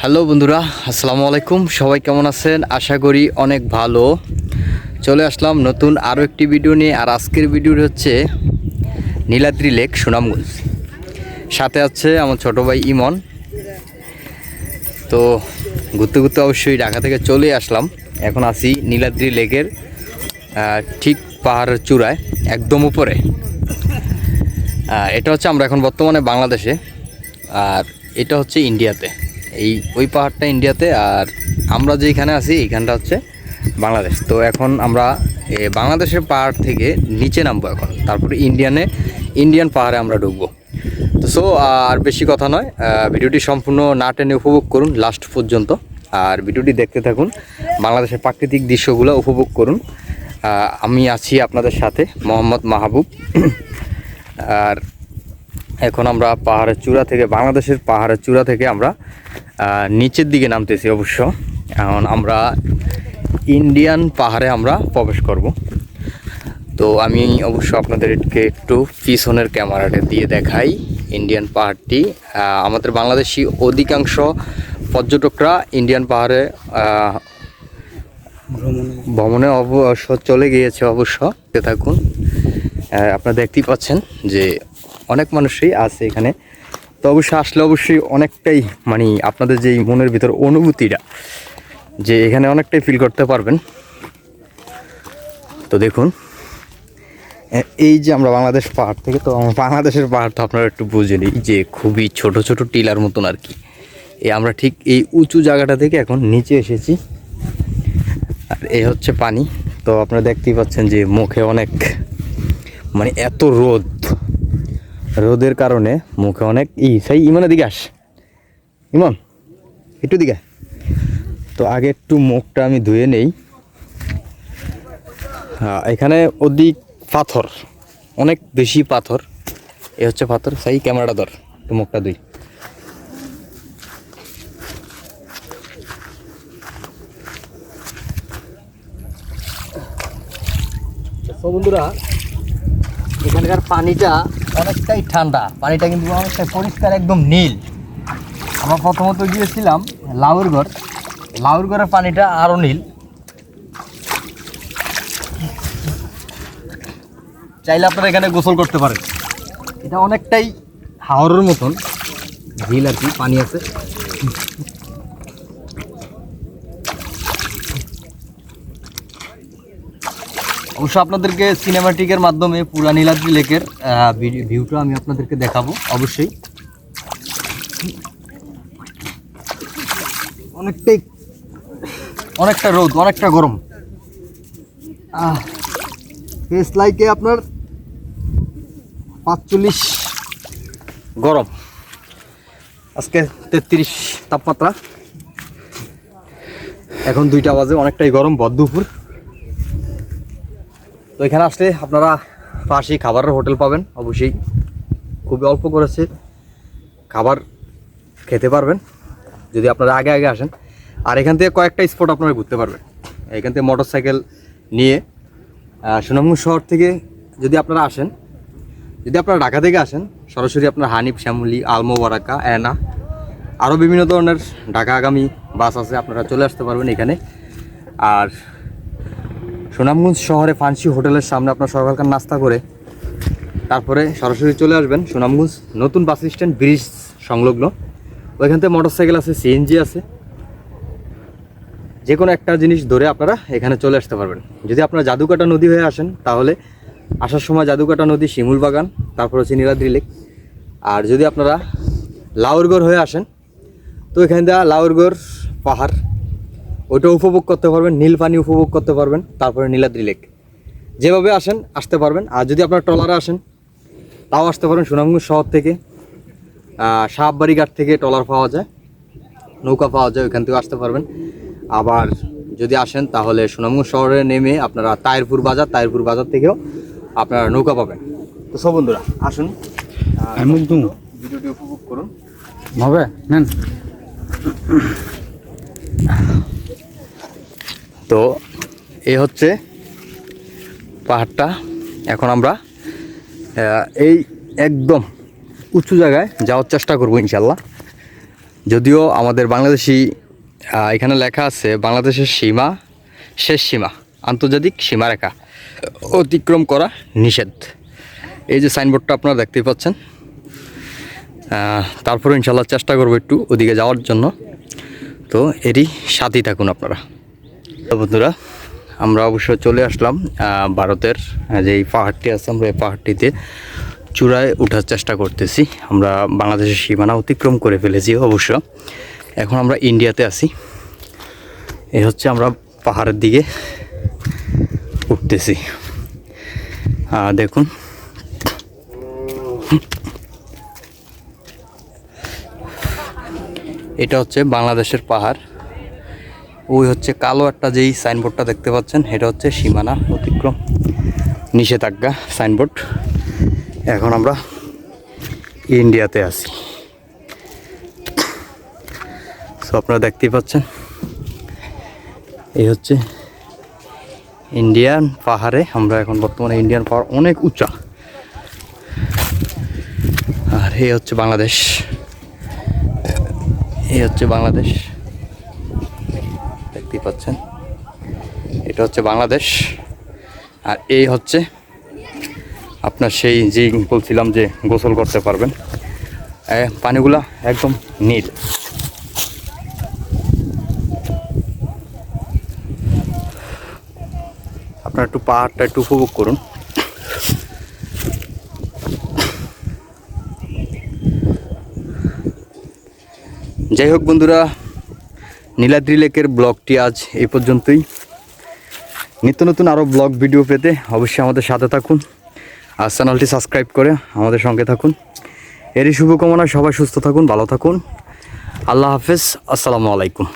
Hello বন্ধুরা, আসসালামু আলাইকুম। সবাই কেমন আছেন? আশা করি অনেক ভালো। চলে আসলাম নতুন আরও একটি ভিডিও নিয়ে, আর আজকের ভিডিও হচ্ছে নীলাদ্রি লেক, সুনামগঞ্জ। সাথে আছে আমার ছোট ভাই ইমন। তো ঘুরতে ঘুরতে অবশ্যই ঢাকা থেকে চলে আসলাম। এখন আছি নীলাদ্রি লেকের ঠিক পাহাড়ের চূড়ায়, একদম উপরে। এটা হচ্ছে আমরা এখন বর্তমানে বাংলাদেশে, আর এটা হচ্ছে ইন্ডিয়াতে। এই ওই পাহাড়টা ইন্ডিয়াতে আর আমরা যেখানে আছি, এইখানটা হচ্ছে বাংলাদেশ। তো এখন আমরা বাংলাদেশের পাহাড় থেকে নিচে নামবো এখন। তারপরে ইন্ডিয়ানে, ইন্ডিয়ান পাহাড়ে আমরা ঢুকবো। তো সো, আর বেশি কথা নয় ভিডিওটি সম্পূর্ণ না টেনে উপভোগ করুন লাস্ট পর্যন্ত। আর ভিডিওটি দেখতে থাকুন, বাংলাদেশের প্রাকৃতিক দৃশ্যগুলো উপভোগ করুন। আমি আছি আপনাদের সাথে, মোহাম্মদ মাহবুব। আর এখন আমরা পাহাড়ের চূড়া থেকে, বাংলাদেশের পাহাড়ের চূড়া থেকে আমরা নিচের দিকে নামতেছি অবশ্য। এখন আমরা ইন্ডিয়ান পাহাড়ে আমরা প্রবেশ করব। তো আমি অবশ্য আপনাদেরকে একটু পিছনের ক্যামেরাটা দিয়ে দেখাই ইন্ডিয়ান পাহাড়টি। আমাদের বাংলাদেশি অধিকাংশ পর্যটকরা ইন্ডিয়ান পাহাড়ে ভ্রমণে অবশ্য চলে গিয়েছে অবশ্য। থাকুন। আপনারা দেখতেই পাচ্ছেন যে অনেক মানুষই আছে এখানে। তো অবশ্যই আসলে অবশ্যই অনেকটাই মানে আপনাদের যেই মনের ভিতর অনুভূতিটা, যে এখানে অনেকটাই ফিল করতে পারবেন। তো দেখুন এই যে আমরা বাংলাদেশ পাহাড় থেকে, তো বাংলাদেশের পাহাড় তো আপনারা একটু বুঝে বুঝেনি যে খুবই ছোট ছোট টিলার মতন আর কি। এই আমরা ঠিক এই উঁচু জায়গাটা থেকে এখন নিচে এসেছি। আর এই হচ্ছে পানি। তো আপনারা দেখতেই পাচ্ছেন যে মুখে অনেক মানে এত রোদ রোদের কারণে মুখে অনেক ই, সেই ইমনের দিকে আস। ইমন, একটু দিকে। তো আগে একটু মুখটা আমি ধুয়ে নেই। এখানে অধিক পাথর, অনেক বেশি পাথর। এ হচ্ছে পাথর, সেই ক্যামেরাটা ধর, একটু মুখটা ধুই। বন্ধুরা এখানকার পানিটা অনেকটাই ঠান্ডা। পানিটা কিন্তু অনেকটাই পরিষ্কার, একদম নীল। আমরা প্রথমত গিয়েছিলাম লাউরগড়। লাউরগড়ের পানিটা আরও নীল। চাইলে আপনারা এখানে গোসল করতে পারেন। এটা অনেকটাই হাওরের মতন। ঝিল আর কি, পানি আছে। অবশ্য আপনাদেরকে সিনেমাটিকের মাধ্যমে পুরা নীলাদ্রি লেকের ভিউটা আমি আপনাদেরকে দেখাবো, অবশ্যই। অনেকটাই অনেকটা রোদ, অনেকটা গরম। ফেস লাইকে আপনার পাঁচচল্লিশ গরম। আজকে তেত্রিশ তাপমাত্রা। এখন দুইটা বাজে, অনেকটাই গরম বদ্ধুপুর তো এখানে আসলে আপনারা পাশেই খাবারের হোটেল পাবেন, অবশ্যই। খুবই অল্প করেছে খাবার খেতে পারবেন, যদি আপনারা আগে আগে আসেন। আর এখান থেকে কয়েকটা স্পট আপনারা ঘুরতে পারবেন। এখান থেকে মোটর সাইকেল নিয়ে সুনামগঞ্জ শহর থেকে যদি আপনারা আসেন, যদি আপনারা ঢাকা থেকে আসেন, সরাসরি আপনার হানিফ, শ্যামলি আলমো বারাকা অ্যানা আরও বিভিন্ন ধরনের ঢাকা আগামী বাস আছে, আপনারা চলে আসতে পারবেন এখানে। আর সুনামগঞ্জ শহরে ফান্সি হোটেলের সামনে আপনার সকালকার নাস্তা করে তারপরে সরাসরি চলে আসবেন সুনামগঞ্জ নতুন বাস স্ট্যান্ড ব্রিজ সংলগ্ন। ওইখান থেকে মোটর সাইকেল আছে সিএনজি আছে। যে কোনো একটা জিনিস ধরে আপনারা এখানে চলে আসতে পারবেন। যদি আপনারা জাদুকাটা নদী হয়ে আসেন, তাহলে আসার সময় জাদুকাটা নদী, শিমুল বাগান, তারপর হচ্ছে নীলাদ্রি লেক। আর যদি আপনারা লাউরগড় হয়ে আসেন, তো এখান থেকে লাউরগড় পাহাড় ওইটা উপভোগ করতে পারবেন নীল পানি উপভোগ করতে পারবেন তারপরে নীলাদ্রি লেক যেভাবে আসেন আসতে পারবেন। আর যদি আপনার ট্রলারে আসেন তাও আসতে পারেন সুনামগঞ্জ শহর থেকে। সাহাববাড়ি ঘাট থেকে ট্রলার পাওয়া যায় নৌকা পাওয়া যায় ওইখান থেকে আসতে পারবেন। আবার যদি আসেন তাহলে সুনামগঞ্জ শহরে নেমে আপনারা তায়েরপুর বাজার তায়েরপুর বাজার থেকেও আপনারা নৌকা পাবেন। তো সব বন্ধুরা আসুন। ভিডিওটি উপভোগ করুন। হবে নেন। তো এ হচ্ছে পাহাড়টা। এখন আমরা এই একদম উঁচু জায়গায় যাওয়ার চেষ্টা করব ইনশাল্লাহ যদিও আমাদের বাংলাদেশি এখানে লেখা আছে, বাংলাদেশের সীমা শেষ সীমা, আন্তর্জাতিক সীমারেখা অতিক্রম করা নিষেধ। এই যে সাইনবোর্ডটা আপনারা দেখতেই পাচ্ছেন। তারপরে ইনশাল্লাহ চেষ্টা করব একটু ওদিকে যাওয়ার জন্য। তো এরই সাথেই থাকুন আপনারা। বন্ধুরা, আমরা অবশ্য চলে আসলাম ভারতের যে এই পাহাড়টি আছে, আমরা এই পাহাড়টিতে চূড়ায় ওঠার চেষ্টা করতেছি। আমরা বাংলাদেশের সীমানা অতিক্রম করে ফেলেছি অবশ্য। এখন আমরা ইন্ডিয়াতে আছি। এ হচ্ছে আমরা পাহাড়ের দিকে উঠতেছি। দেখুন। এটা হচ্ছে বাংলাদেশের পাহাড়। ওই হচ্ছে কালো একটা যেই সাইনবোর্ডটা দেখতে পাচ্ছেন এটা হচ্ছে সীমানা অতিক্রম নিষেধাজ্ঞা সাইনবোর্ড এখন আমরা ইন্ডিয়াতে আছি। সো আপনারা দেখতেই পাচ্ছেন, এই হচ্ছে ইন্ডিয়ান পাহাড়ে, আমরা এখন বর্তমানে ইন্ডিয়ান পাহাড় অনেক উঁচা। আর এই হচ্ছে বাংলাদেশ। এই হচ্ছে বাংলাদেশ। পাচ্ছেন। এটা হচ্ছে বাংলাদেশ। আর এই হচ্ছে আপনার সেই যে বলছিলাম যে গোসল করতে পারবেন। পানিগুলা একদম নীল। আপনার একটু পাহাড়টা একটু উপভোগ করুন। যাই হোক বন্ধুরা নীলাদ্রি লেকের ব্লগটি আজ এই পর্যন্তই। নিত্য নতুন আরও ব্লগ, ভিডিও পেতে অবশ্যই আমাদের সাথে থাকুন। আর চ্যানেলটি সাবস্ক্রাইব করে আমাদের সঙ্গে থাকুন। এরই শুভকামনা, সবাই সুস্থ থাকুন, ভালো থাকুন। আল্লাহ হাফেজ, আসসালামু আলাইকুম।